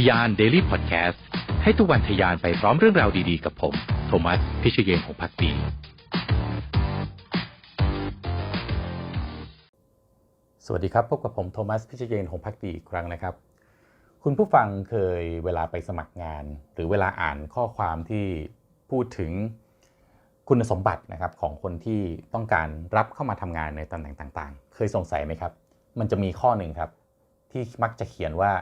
ทยาน Daily Podcast ให้ทุกวันทยานไปพร้อมเรื่องราวดีๆ กับผม โทมัส พิเชยเยนของพักดี สวัสดีครับ พบกับผมโทมัส พิเชยเยนของพักดีอีกครั้งนะครับ คุณผู้ฟังเคยเวลาไปสมัครงาน หรือเวลาอ่านข้อความที่พูดถึงคุณสมบัตินะครับของคนที่ต้องการรับเข้ามาทำงานในตำแหน่งต่างๆ เคยสงสัยไหมครับ มันจะมีข้อหนึ่งครับ ที่มักจะเขียนว่า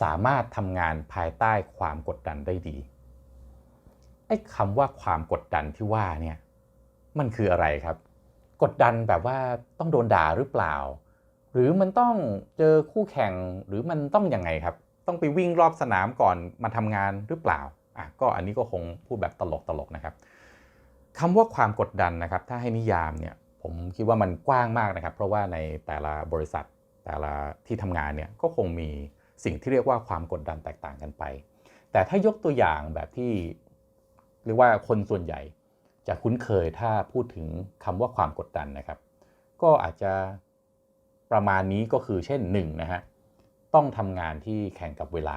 สามารถทำงานภายใต้ความกดดันได้ดี ไอ้คำว่าความกดดันที่ว่าเนี่ยมันคืออะไรครับ กดดันแบบว่าต้องโดนด่าหรือเปล่า หรือมันต้องเจอคู่แข่งหรือมันต้องยังไงครับ ต้องไปวิ่งรอบสนามก่อนมาทำงานหรือเปล่าอะก็อันนี้ก็คงพูดแบบตลกๆนะครับคำว่าความกดดันนะครับ ถ้าให้นิยามเนี่ยผมคิดว่ามันกว้างมากนะครับ เพราะว่าในแต่ละบริษัทแต่ละที่ทำงานเนี่ยก็คงมี สิ่งที่เรียกว่าความกดดันแตกต่างกันไป แต่ถ้ายกตัวอย่างแบบที่เรียกว่าคนส่วนใหญ่ จะคุ้นเคยถ้าพูดถึงคำว่าความกดดันนะครับ ก็อาจจะประมาณนี้ก็คือเช่น1นนะฮะต้องทำงานที่แข่งกับเวลา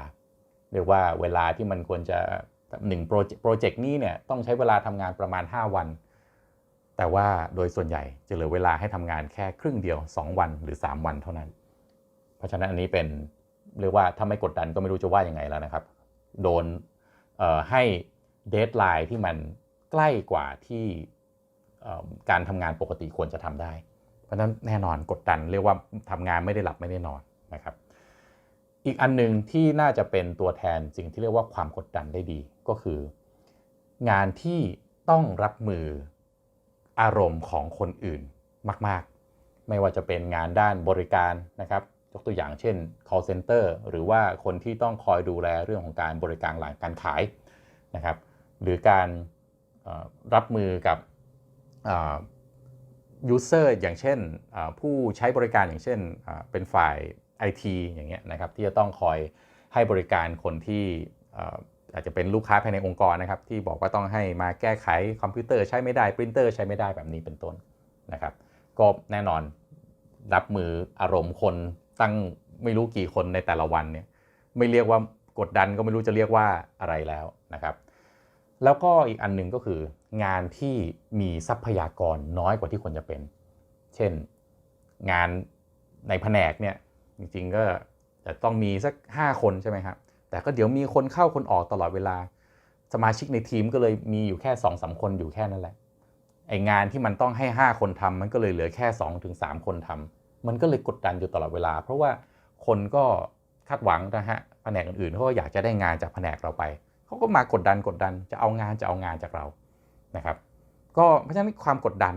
เรียกว่าเวลาที่มันควรจะ1โปรเจกต์โปรเจกต์นี้เนี่ยต้องใช้เวลาทำงานประมาณ 5 วัน แต่ว่าโดยส่วนใหญ่จะเหลือเวลาให้ทำงานแค่ครึ่งเดียว 2 วันหรือ 3 วันเท่านั้น เพราะฉะนั้นอันนี้เป็น เรียกว่าถ้าไม่กดดันก็ไม่รู้จะว่ายังไงแล้วนะครับ โดนให้เดทไลน์ที่มันใกล้กว่าที่การทำงานปกติควรจะทำได้ เพราะฉะนั้นแน่นอนกดดันเรียกว่าทำงานไม่ได้หลับไม่ได้นอนนะครับ อีกอันหนึ่งที่น่าจะเป็นตัวแทนสิ่งที่เรียกว่าความกดดันได้ดี ก็คือ งานที่ต้องรับมืออารมณ์ของคนอื่นมาก ๆ ไม่ว่าจะเป็นงานด้านบริการนะครับ ยกตัวอย่างเช่น call center หรือว่าคนที่ต้องคอยดูแลเรื่องของการบริการหลังการขายนะครับ หรือการรับมือกับยูเซอร์อย่างเช่นผู้ใช้บริการอย่างเช่นเป็นฝ่าย IT อย่างเงี้ยนะครับที่จะต้องคอยให้บริการคนที่อาจจะเป็นลูกค้าภายในองค์กรนะครับที่บอกว่าต้องให้มาแก้ไขคอมพิวเตอร์ใช้ไม่ได้ปรินเตอร์ใช้ไม่ได้แบบนี้เป็นต้นนะครับ ก็แน่นอนรับมืออารมณ์คน ตั้งไม่รู้กี่คนในแต่ละวันเนี่ยไม่เรียกว่ากดดันก็ไม่รู้จะเรียกว่าอะไรแล้วนะครับ แล้วก็อีกอันหนึ่งก็คืองานที่มีทรัพยากรน้อยกว่าที่ควรจะเป็น เช่นงานในแผนกเนี่ยจริงๆก็จะต้องมีสัก 5 คนใช่ไหมครับแต่ก็เดี๋ยวมีคนเข้าคนออกตลอดเวลา สมาชิกในทีมก็เลยมีอยู่แค่2อสคนอยู่แค่นั้นแหละไองานที่มันต้องให้ 5 คนทำมันก็เลยเหลือแค่2-3ถึงคนทำ มันก็เลยกดดันอยู่ตลอดเวลา เพราะว่าคนก็คาดหวังนะฮะแผนกอื่นๆเขาก็อยากจะได้งานจากแผนกเราไปเขาก็มากดดันกดดันจะเอางานจะเอางานจากเรานะครับ ก็เพราะฉะนั้นความกดดัน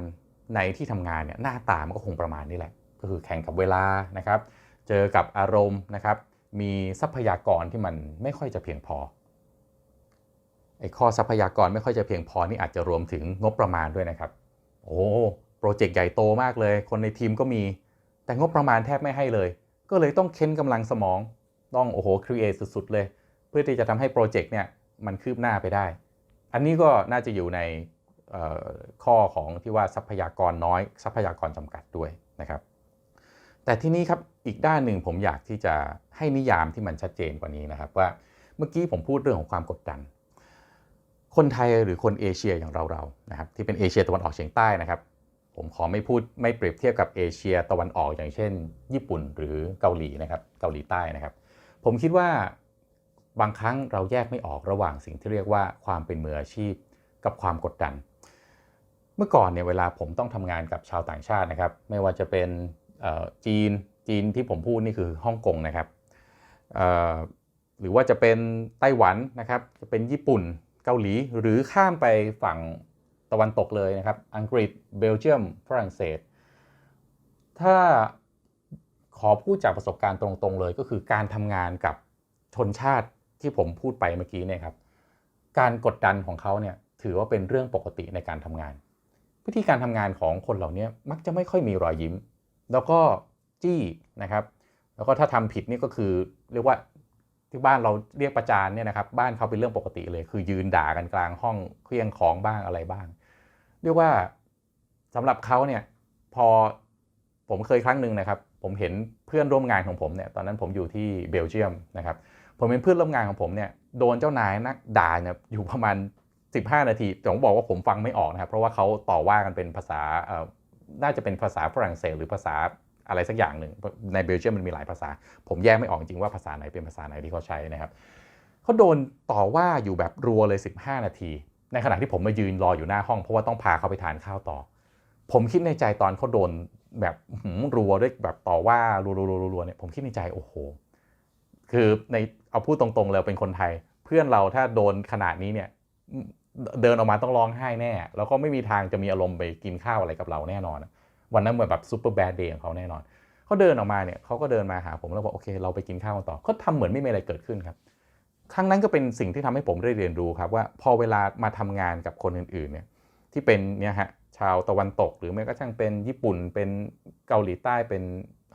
ในที่ทำงานเนี่ยหน้าตามันก็คงประมาณนี้แหละ ก็คือแข่งกับเวลานะครับ เจอกับอารมณ์นะครับ มีทรัพยากรที่มันไม่ค่อยจะเพียงพอไอ้ข้อทรัพยากรไม่ค่อยจะเพียงพอนี่อาจจะรวมถึงงบประมาณด้วยนะครับ โอ้โปรเจกต์ใหญ่โตมากเลย คนในทีมก็มี แต่งบประมาณแทบไม่ให้เลย ก็เลยต้องเค้นกำลังสมอง ต้องโอ้โหครีเอทสุดๆเลย เพื่อที่จะทำให้โปรเจกต์เนี่ยมันคืบหน้าไปได้ อันนี้ก็น่าจะอยู่ในข้อของที่ว่าทรัพยากรน้อย ทรัพยากรจำกัดด้วยนะครับ แต่ที่นี้ครับอีกด้านหนึ่งผมอยากที่จะให้นิยามที่มันชัดเจนกว่านี้นะครับว่าเมื่อกี้ผมพูดเรื่องของความกดดัน คนไทยหรือคนเอเชียอย่างเราๆนะครับที่เป็นเอเชียตะวันออกเฉียงใต้นะครับ ผมขอไม่พูดไม่เปรียบเทียบกับเอเชียตะวันออกอย่างเช่น ญี่ปุ่นหรือเกาหลีนะครับเกาหลีใต้นะครับ ผมคิดว่าบางครั้งเราแยกไม่ออกระหว่างสิ่งที่เรียกว่าความเป็นมืออาชีพกับความกดดัน เมื่อก่อนเนี่ยเวลาผมต้องทำงานกับชาวต่างชาตินะครับ ไม่ว่าจะเป็นจีนจีนที่ผมพูดนี่คือฮ่องกงนะครับหรือว่าจะเป็นไต้หวันนะครับจะเป็นญี่ปุ่นเกาหลีหรือข้ามไปฝั่ง ตะวันตกเลยนะครับ อังกฤษ เบลเยียม ฝรั่งเศส ถ้าขอพูดจากประสบการณ์ตรงๆเลยก็คือการทำงานกับชนชาติที่ผมพูดไปเมื่อกี้เนี่ยครับ การกดดันของเขาเนี่ยถือว่าเป็นเรื่องปกติในการทำงาน วิธีการทำงานของคนเหล่านี้มักจะไม่ค่อยมีรอยยิ้ม แล้วก็จี้นะครับ แล้วก็ถ้าทำผิดนี่ก็คือเรียกว่าที่บ้านเราเรียกประจานเนี่ยนะครับ บ้านเขาเป็นเรื่องปกติเลย คือยืนด่ากันกลางห้องเคลี้ยงของบ้างอะไรบ้าง เรียกว่าสำหรับเขาเนี่ยพอผมเคยครั้งหนึ่งนะครับ ผมเห็นเพื่อนร่วมงานของผมเนี่ยตอนนั้นผมอยู่ที่เบลเยียมนะครับผมเป็นเพื่อนร่วมงานของผมเนี่ยโดนเจ้านายนักด่าเนี่ยอยู่ประมาณ 15 นาทีแต่ผมบอกว่าผมฟังไม่ออกนะครับ เพราะว่าเขาต่อว่ากันเป็นภาษาเอ่อน่าจะเป็นภาษาฝรั่งเศสหรือภาษาอะไรสักอย่างหนึ่งในเบลเยียมมันมีหลายภาษา ผมแยกไม่ออกจริงว่าภาษาไหนเป็นภาษาไหนที่เขาใช้นะครับเขาโดนต่อว่าอยู่แบบรัวเลย 15 นาที ในขณะที่ผมมายืนรออยู่หน้าห้อง เพราะว่าต้องพาเขาไปทานข้าวต่อ ผมคิดในใจตอนเขาโดนแบบรัวด้วยแบบต่อว่ารัวๆๆๆเนี่ยผมคิดในใจโอ้โห คือในเอาพูดตรงๆเลยเป็นคนไทย เพื่อนเราถ้าโดนขนาดนี้เนี่ยเดินออกมาต้องร้องไห้แน่ แล้วก็ไม่มีทางจะมีอารมณ์ไปกินข้าวอะไรกับเราแน่นอน วันนั้นเหมือนแบบซูเปอร์แบดเดย์ของเขาแน่นอนเขาเดินออกมาเนี่ยเขาก็เดินมาหาผมแล้วบอกโอเคเราไปกินข้าวกันต่อเขาทำเหมือนไม่มีอะไรเกิดขึ้นครับ ครั้งนั้นก็เป็นสิ่งที่ทำให้ผมได้เรียนรู้ครับว่าพอเวลามาทำงานกับคนอื่นๆเนี่ยที่เป็นเนี่ยฮะชาวตะวันตก หรือแม้กระทั่งเป็นญี่ปุ่น เป็นเกาหลีใต้เป็น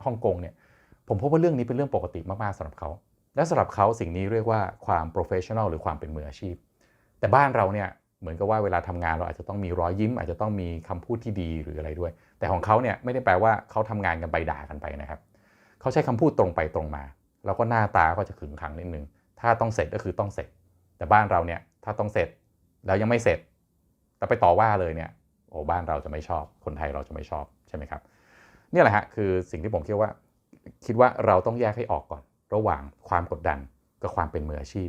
ฮ่องกงเนี่ยผมพบว่าเรื่องนี้เป็นเรื่องปกติมากๆสำหรับเขา และสำหรับเขาสิ่งนี้เรียกว่าความ professional หรือความเป็นมืออาชีพ แต่บ้านเราเนี่ยเหมือนกับว่าเวลาทำงานเราอาจจะต้องมีรอยยิ้ม อาจจะต้องมีคำพูดที่ดีหรืออะไรด้วย แต่ของเขาเนี่ยไม่ได้แปลว่าเขาทำงานกันไปด่ากันไปนะครับ เขาใช้คำพูดตรงไปตรงมา แล้วก็หน้าตาก็จะขึงขังนิดนึง ถ้าต้องเสร็จก็คือต้องเสร็จ แต่บ้านเราเนี่ยถ้าต้องเสร็จแล้วยังไม่เสร็จแต่ไปต่อว่าเลยเนี่ยโอ้บ้านเราจะไม่ชอบ คนไทยเราจะไม่ชอบใช่ไหมครับเนี่ยแหละฮะคือสิ่งที่ผมคิดว่า คิดว่าเราต้องแยกให้ออกก่อน ระหว่างความกดดันกับความเป็นมืออาชีพ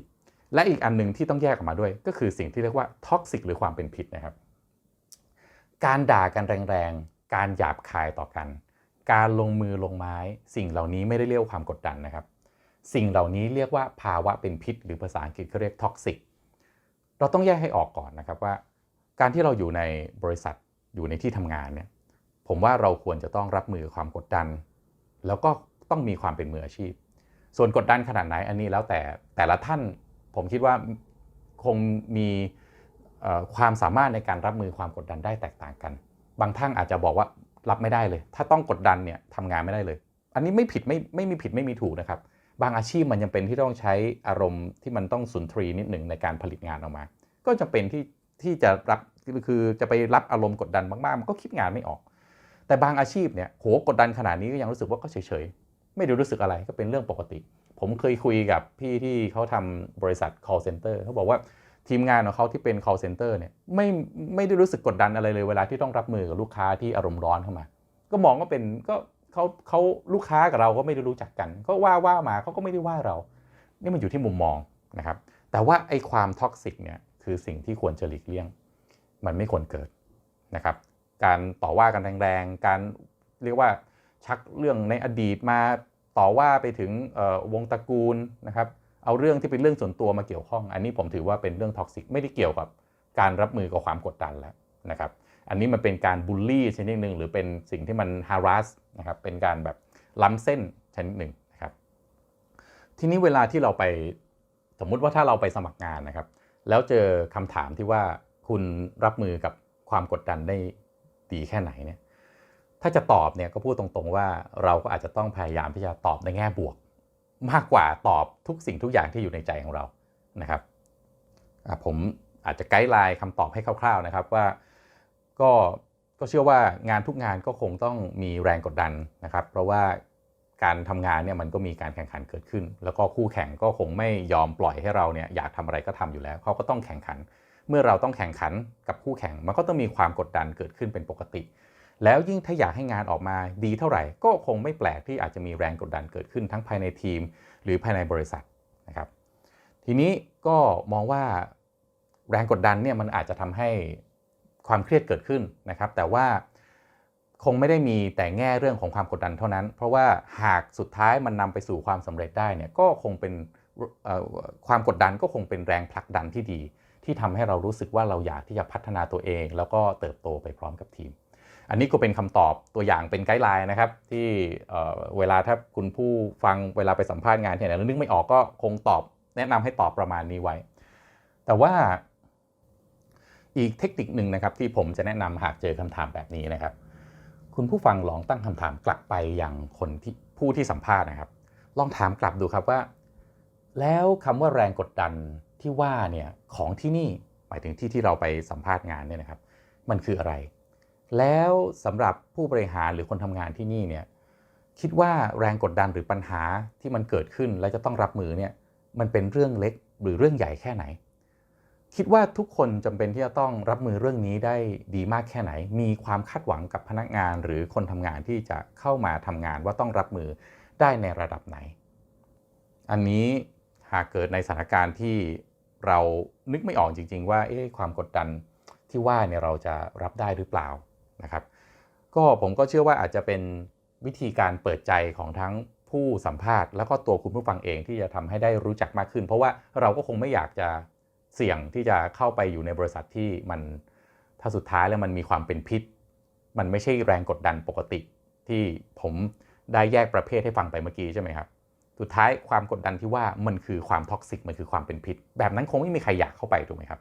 และอีกอันหนึ่งที่ต้องแยกออกมาด้วย ก็คือสิ่งที่เรียกว่าท็อกซิกหรือความเป็นพิษนะครับ การด่ากันแรงๆ การหยาบคายต่อกัน การลงมือลงไม้ สิ่งเหล่านี้ไม่ได้เรียกว่าความกดดันนะครับ สิ่งเหล่านี้เรียกว่าภาวะเป็นพิษ หรือภาษาอังกฤษเขาเรียกท็อกซิกเราต้องแยกให้ออกก่อนนะครับว่า การที่เราอยู่ในบริษัทอยู่ในที่ทำงานเนี่ยผมว่าเราควรจะต้องรับมือกับความกดดัน แล้วก็ต้องมีความเป็นมืออาชีพ ส่วนกดดันขนาดไหนอันนี้แล้วแต่แต่ละท่านผมคิดว่าคงมีความสามารถในการรับมือความกดดันได้แตกต่างกัน บางท่านอาจจะบอกว่ารับไม่ได้เลย ถ้าต้องกดดันเนี่ยทำงานไม่ได้เลย อันนี้ไม่ผิดไม่ไม่มีผิดไม่มีถูกนะครับ บางอาชีพมันยังเป็นที่ต้องใช้อารมณ์ที่มันต้องสุนทรีนิดหนึ่งในการผลิตงานออกมา ก็จะเป็นที่ที่จะรับคือจะไปรับอารมณ์กดดันมากๆมันก็คิดงานไม่ออก แต่บางอาชีพเนี่ยโหกดดันขนาดนี้ก็ยังรู้สึกว่าก็เฉยๆไม่ได้รู้สึกอะไรก็เป็นเรื่องปกติ ผมเคยคุยกับพี่ที่เขาทำบริษัท call center เขาบอกว่าทีมงานของเขาที่เป็น call center เนี่ยไม่ไม่ได้รู้สึกกดดันอะไรเลยเวลาที่ต้องรับมือกับลูกค้าที่อารมณ์ร้อนเข้ามา ก็มองว่าเป็นก็ เขาเขาลูกค้ากับเราก็ไม่ได้รู้จักกันก็ว่าว่ามาเขาก็ไม่ได้ว่าเรา นี่มันอยู่ที่มุมมองนะครับ แต่ว่าไอ้ความท็อกซิกเนี่ยคือสิ่งที่ควรจะหลีกเลี่ยง มันไม่ควรเกิดนะครับ การต่อว่ากันแรงๆ การเรียกว่าชักเรื่องในอดีตมาต่อว่าไปถึงวงตระกูลนะครับ เอาเรื่องที่เป็นเรื่องส่วนตัวมาเกี่ยวข้อง อันนี้ผมถือว่าเป็นเรื่องท็อกซิกไม่ได้เกี่ยวกับการรับมือกับความกดดันแล้วนะครับ อันนี้มันเป็นการบูลลี่ชนิดหนึ่งหรือเป็นสิ่งที่มัน harass นะครับเป็นการแบบล้ำเส้นชนิดหนึ่งนะครับทีนี้เวลาที่เราไปสมมุติว่าถ้าเราไปสมัครงานนะครับ แล้วเจอคำถามที่ว่าคุณรับมือกับความกดดันได้ดีแค่ไหนเนี่ยถ้าจะตอบเนี่ยก็พูดตรงๆว่าเราก็อาจจะต้องพยายามที่จะตอบในแง่บวก มากกว่าตอบทุกสิ่งทุกอย่างที่อยู่ในใจของเรานะครับผมอาจจะไกด์ไลน์คำตอบให้คร่าวๆนะครับว่า ก็ก็เชื่อว่างานทุกงานก็คงต้องมีแรงกดดันนะครับ เพราะว่าการทำงานเนี่ยมันก็มีการแข่งขันเกิดขึ้น แล้วก็คู่แข่งก็คงไม่ยอมปล่อยให้เราเนี่ยอยากทำอะไรก็ทำอยู่แล้วเขาก็ต้องแข่งขัน เมื่อเราต้องแข่งขันกับคู่แข่ง มันก็ต้องมีความกดดันเกิดขึ้นเป็นปกติ แล้วยิ่งถ้าอยากให้งานออกมาดีเท่าไหร่ ก็คงไม่แปลกที่อาจจะมีแรงกดดันเกิดขึ้นทั้งภายในทีม หรือภายในบริษัทนะครับ ทีนี้ก็มองว่าแรงกดดันเนี่ยมันอาจจะทำให้ ความเครียดเกิดขึ้นนะครับ แต่ว่าคงไม่ได้มีแต่แง่เรื่องของความกดดันเท่านั้น เพราะว่าหากสุดท้ายมันนำไปสู่ความสำเร็จได้เนี่ยก็คงเป็นความกดดันก็คงเป็นแรงผลักดันที่ดี ที่ทำให้เรารู้สึกว่าเราอยากที่จะพัฒนาตัวเอง แล้วก็เติบโตไปพร้อมกับทีม อันนี้ก็เป็นคำตอบตัวอย่างเป็นไกด์ไลน์นะครับ ที่เเวลาถ้าคุณผู้ฟังเวลาไปสัมภาษณ์งานที่ไหนแล้วนึกไม่ออกก็คงตอบ แนะนำให้ตอบประมาณนี้ไว้ แต่ว่า อีกเทคนิคหนึ่งนะครับที่ผมจะแนะนำหากเจอคำถามแบบนี้นะครับ คุณผู้ฟังลองตั้งคำถามกลับไปยังคนที่ผู้ที่สัมภาษณ์นะครับ ลองถามกลับดูครับว่า แล้วคำว่าแรงกดดันที่ว่าเนี่ยของที่นี่หมายถึงที่ที่เราไปสัมภาษณ์งานเนี่ยนะครับ มันคืออะไร แล้วสำหรับผู้บริหารหรือคนทำงานที่นี่เนี่ยคิดว่าแรงกดดันหรือปัญหาที่มันเกิดขึ้นและจะต้องรับมือเนี่ยมันเป็นเรื่องเล็กหรือเรื่องใหญ่แค่ไหน คิดว่าทุกคนจำเป็นที่จะต้องรับมือเรื่องนี้ได้ดีมากแค่ไหน มีความคาดหวังกับพนักงานหรือคนทำงานที่จะเข้ามาทำงานว่าต้องรับมือได้ในระดับไหน อันนี้หากเกิดในสถานการณ์ที่เรานึกไม่ออกจริง ๆ ว่าเอ๊ะความกดดันที่ว่าเนี่ยเราจะรับได้หรือเปล่านะครับ ก็ผมก็เชื่อว่าอาจจะเป็นวิธีการเปิดใจของทั้งผู้สัมภาษณ์ แล้วก็ตัวคุณผู้ฟังเองที่จะทำให้ได้รู้จักมากขึ้น เพราะว่าเราก็คงไม่อยากจะ เสี่ยงที่จะเข้าไปอยู่ในบริษัทที่มันถ้าสุดท้ายแล้วมันมีความเป็นพิษ มันไม่ใช่แรงกดดันปกติ ที่ผมได้แยกประเภทให้ฟังไปเมื่อกี้ใช่ไหมครับ สุดท้ายความกดดันที่ว่ามันคือความท็อกซิกมันคือความเป็นพิษ แบบนั้นคงไม่มีใครอยากเข้าไปถูกไหมครับ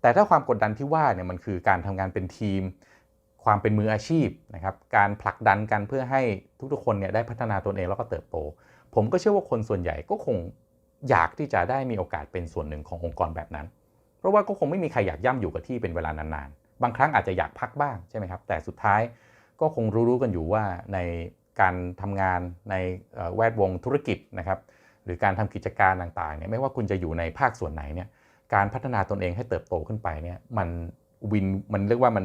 แต่ถ้าความกดดันที่ว่าเนี่ยมันคือการทำงานเป็นทีม ความเป็นมืออาชีพนะครับ การผลักดันกันเพื่อให้ทุกๆคนเนี่ยได้พัฒนาตนเองแล้วก็เติบโต ผมก็เชื่อว่าคนส่วนใหญ่ก็คง อยากที่จะได้มีโอกาสเป็นส่วนหนึ่งขององค์กรแบบนั้น เพราะว่าก็คงไม่มีใครอยากย่ำอยู่กับที่เป็นเวลานานๆ บางครั้งอาจจะอยากพักบ้างใช่ไหมครับ แต่สุดท้ายก็คงรู้ๆกันอยู่ว่าในการทำงานในแวดวงธุรกิจนะครับหรือการทำกิจการต่างๆเนี่ยไม่ว่าคุณจะอยู่ในภาคส่วนไหนเนี่ยการพัฒนาตนเองให้เติบโตขึ้นไปเนี่ยมันวินมันเรียกว่ามัน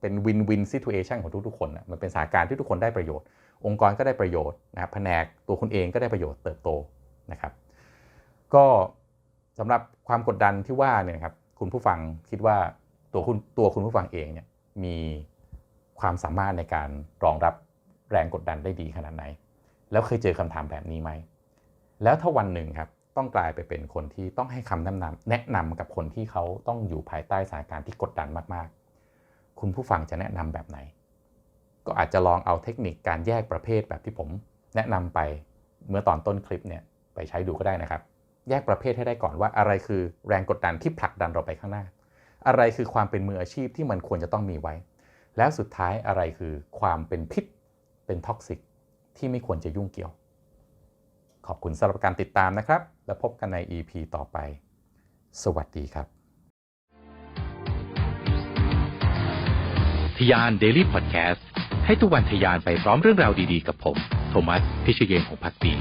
เป็นวินวินซิทูเอชันของทุกๆคนนะมันเป็นสถานการณ์ที่ทุกคนได้ประโยชน์ องค์กรก็ได้ประโยชน์นะครับแผนกตัวคุณเองก็ได้ประโยชน์เติบโตนะครับ ก็สำหรับความกดดันที่ว่าเนี่ยครับคุณผู้ฟังคิดว่าตัวคุณตัวคุณผู้ฟังเองเนี่ยมีความสามารถในการรองรับแรงกดดันได้ดีขนาดไหน แล้วเคยเจอคำถามแบบนี้ไหม แล้วถ้าวันหนึ่งครับต้องกลายไปเป็นคนที่ต้องให้คำแนะนำแนะนำกับคนที่เขาต้องอยู่ภายใต้สถานการณ์ที่กดดันมากๆ คุณผู้ฟังจะแนะนำแบบไหน ก็อาจจะลองเอาเทคนิคการแยกประเภทแบบที่ผม แนะนำไปเมื่อตอนต้นคลิปเนี่ยไปใช้ดูก็ได้นะครับ แยกประเภทให้ได้ก่อนว่าอะไรคือแรงกดดันที่ผลักดันเราไปข้างหน้า อะไรคือความเป็นมืออาชีพที่มันควรจะต้องมีไว้ แล้วสุดท้ายอะไรคือความเป็นพิษเป็นท็อกซิกที่ไม่ควรจะยุ่งเกี่ยว ขอบคุณสำหรับการติดตามนะครับ แล้วพบกันใน EP ต่อไป สวัสดีครับทยาน Daily Podcast ให้ทุกวันทยานไปพร้อมเรื่องราวดีๆ กับผม โทมัส พิเชยเยนของพักดี